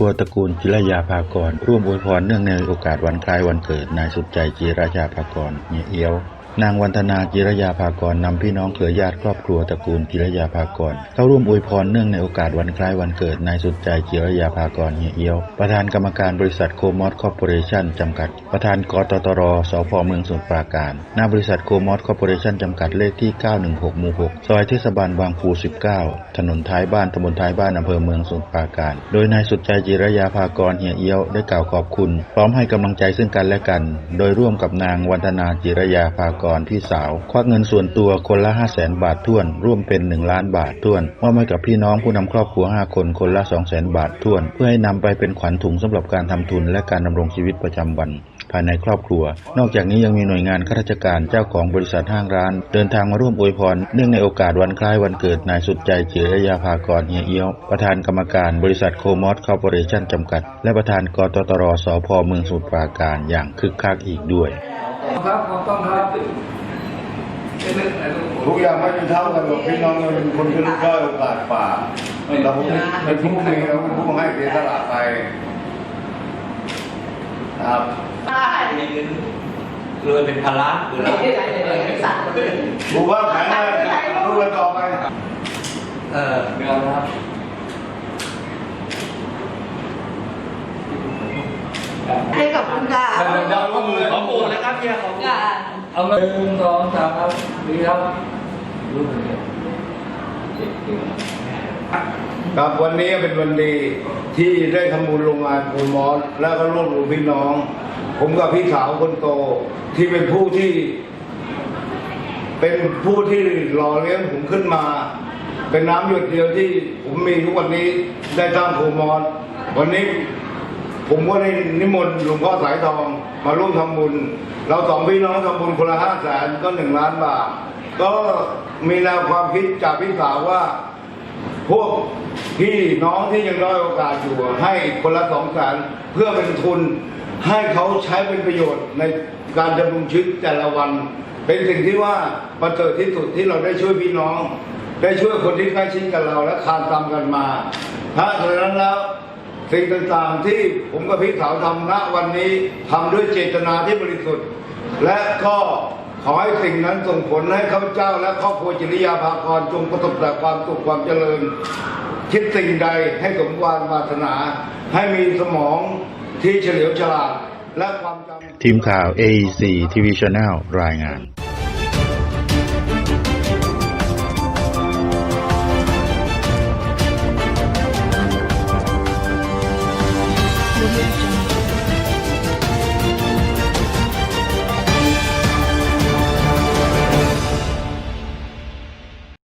ครัวตระกูลจิรยาภากร ร่วมอวยพรเนื่องในโอกาสวันคล้ายวันเกิดนายสุดใจจิรยาภากรเนียเอี้ยว นางวันธนาจิรยาภากรนำพี่น้องเครือญาติครอบครัวตระกูลจิรยาภากร เข้าร่วมอวยพรเนื่องในโอกาสวันคล้ายวันเกิดนายสุดใจจิรยาภากรเฮียเอียว ประธานกรรมการบริษัทโคมอสคอร์ปอเรชั่นจำกัด ประธานกตตรสพเมืองสมุทรปราการ หน้าบริษัทโคมอสคอร์ปอเรชั่นจำกัดเลขที่ 916หมู่6ซอยเทศบาลบางปู19 ถนนท้ายบ้านตำบลท้ายบ้านอำเภอเมืองสมุทรปราการ โดยนายสุดใจจิรยาภากรเฮียเอียวได้กล่าวขอบคุณ พร้อมให้กำลังใจซึ่งกันและกัน โดยร่วมกับนางวันธนาจิรยาภากรพี่สาว ควักเงินส่วนตัวคนละ5 0 0แสนบาทท้วน ร่วมเป็น1ล้านบาทท้วนมอบให้กับพี่น้องผู้นำครอบครัว5คนคนละ2 0 0แสนบาทท้วน เพื่อให้นำไปเป็นขวัญถุงสำหรับการทำทุนและการดำรงชีวิตประจำวันภายในครอบครัว นอกจากนี้ยังมีหน่วยงานข้าราชการเจ้าของบริษัทห้างร้าน เดินทางมาร่วมอวยพร เนื่องในโอกาสวันคล้ายวันเกิดนายสุดใจจิรยาภากรเฮียเอี้ยว ประธานกรรมการบริษัทโคมอสคอร์ปอเรชั่นจำกัด และประธานกตตรสพเมืองสมุทรปราการอย่างคึกคักอีกด้วย ครับขอบคุณครับเป็นเรื่องอะไรลูกทุกอย่างไม่เป็นเท่ากันหรอกพี่น้องเราเป็นคนที่รู้ด้อยโอกาสฝ่าเราเป็นผู้มีเราเป็นผู้ให้เสียสละไปครับมีเงินเลยเป็นพันล้านหรือเราบุว่าแข็งแรงทุกวันต่อไป เออเงินครับ ให้กับ คุณค่ะเดี๋ยวเดี๋ยวเอามือของปู่นะครับเฮียของค่ะเอาเงินหนึ่งสองสามครับดีครับรู้ไหมเนี่ยครับวันนี้เป็นวันดีที่ได้ทำบุญโรงงานปูมอสแล้วก็ร่วมรวมพี่น้อง ผมกับพี่สาวคนโตที่เป็นผู้ที่ เป็นผู้ที่หล่อเลี้ยงผมขึ้นมา เป็นน้ำหยดเดียวที่ผมมีทุกวันนี้ได้สร้างโคมอสวันนี้ ผมก็ได้นิมนต์หลวงพ่อสายทองมาร่วมทำบุญ เราสองพี่น้องทำบุญคนละห้าแสนก็หนึ่งล้านบาท ก็มีแนวความคิดจากพี่สาวว่า พวกพี่น้องที่ยังด้อยโอกาสอยู่ให้คนละสองแสนเพื่อเป็นทุน ให้เขาใช้เป็นประโยชน์ในการดำรงชีวิตแต่ละวัน เป็นสิ่งที่ว่าประเสริฐที่สุดที่เราได้ช่วยพี่น้อง ได้ช่วยคนที่ใกล้ชิดกับเราและคานตามกันมา ถ้าฉะนั้นแล้ว สิ่งต่างๆที่ผมกับพี่สาวทำณวันนี้ทำด้วยเจตนาที่บริสุทธิ์ และก็ขอให้สิ่งนั้นส่งผลให้ข้าพเจ้าและครอบครัวจิริยาภากรจงประสบแต่ความสุขความเจริญ คิดสิ่งใดให้สมความปรารถนา ให้มีสมองที่เฉลียวฉลาด และความจำทีมข่าว AEC TV Channel รายงาน